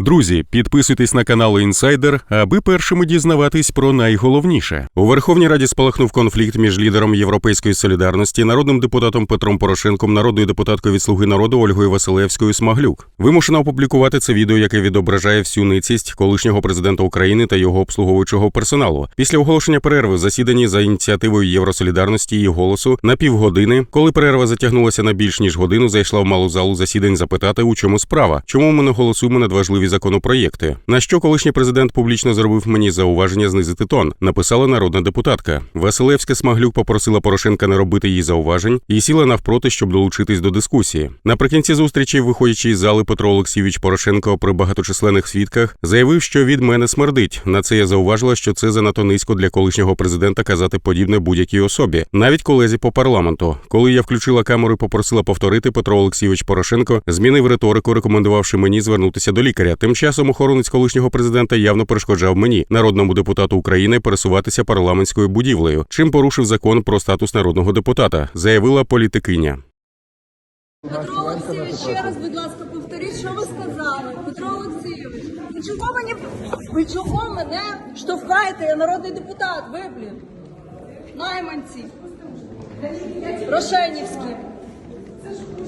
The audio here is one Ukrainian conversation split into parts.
Друзі, підписуйтесь на канал Інсайдер, аби першими дізнаватись про найголовніше. У Верховній Раді спалахнув конфлікт між лідером Європейської солідарності, народним депутатом Петром Порошенком, народною депутаткою від Слуги народу Ольгою Василевською Смаглюк. Вимушена опублікувати це відео, яке відображає всю ницість колишнього президента України та його обслуговуючого персоналу. Після оголошення перерви в засіданні за ініціативою Євросолідарності і голосу на півгодини, коли перерва затягнулася на більш ніж годину, зайшла в малу залу засідань запитати, у чому справа, чому ми не голосуємо над важливі законопроєкти. На що колишній президент публічно зробив мені зауваження знизити тон, написала народна депутатка. Василевська Смаглюк попросила Порошенка не робити їй зауважень і сіла навпроти, щоб долучитись до дискусії. Наприкінці зустрічі, виходячи із зали, Петро Олексійович Порошенко при багаточисленних свідках заявив, що від мене смердить. На це я зауважила, що це занадто низько для колишнього президента казати подібне будь-якій особі, навіть колезі по парламенту. Коли я включила камеру попросила повторити, Петро Олексійович Порошенко змінив риторику, рекомендувавши мені звернутися до лікаря. Тим часом охоронець колишнього президента явно перешкоджав мені, народному депутату України, пересуватися парламентською будівлею, чим порушив закон про статус народного депутата, заявила політикиня. Петро Олексійович, ще раз, будь ласка, повторіть, що ви сказали. Петро Олексійович, ви чого мені ви чого мене штовхаєте? Я народний депутат, ви, блін. Найманці. Рошенівські.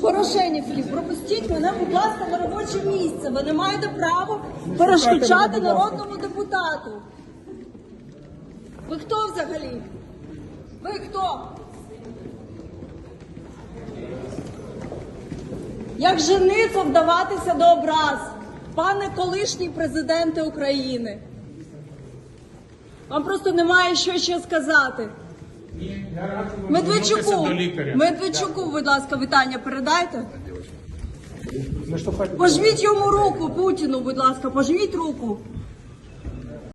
Порошенівські, пропустіть мене, будь ласка, на робоче місце. Ви не маєте права перешкоджати народному депутату. Ви хто взагалі? Ви хто? Як жениться вдаватися до образ, пане колишній президенте України. Вам просто немає що ще сказати. Медведчуку. Медведчуку, будь ласка, вітання передайте. Пожміть йому руку, Путіну, будь ласка, пожміть руку.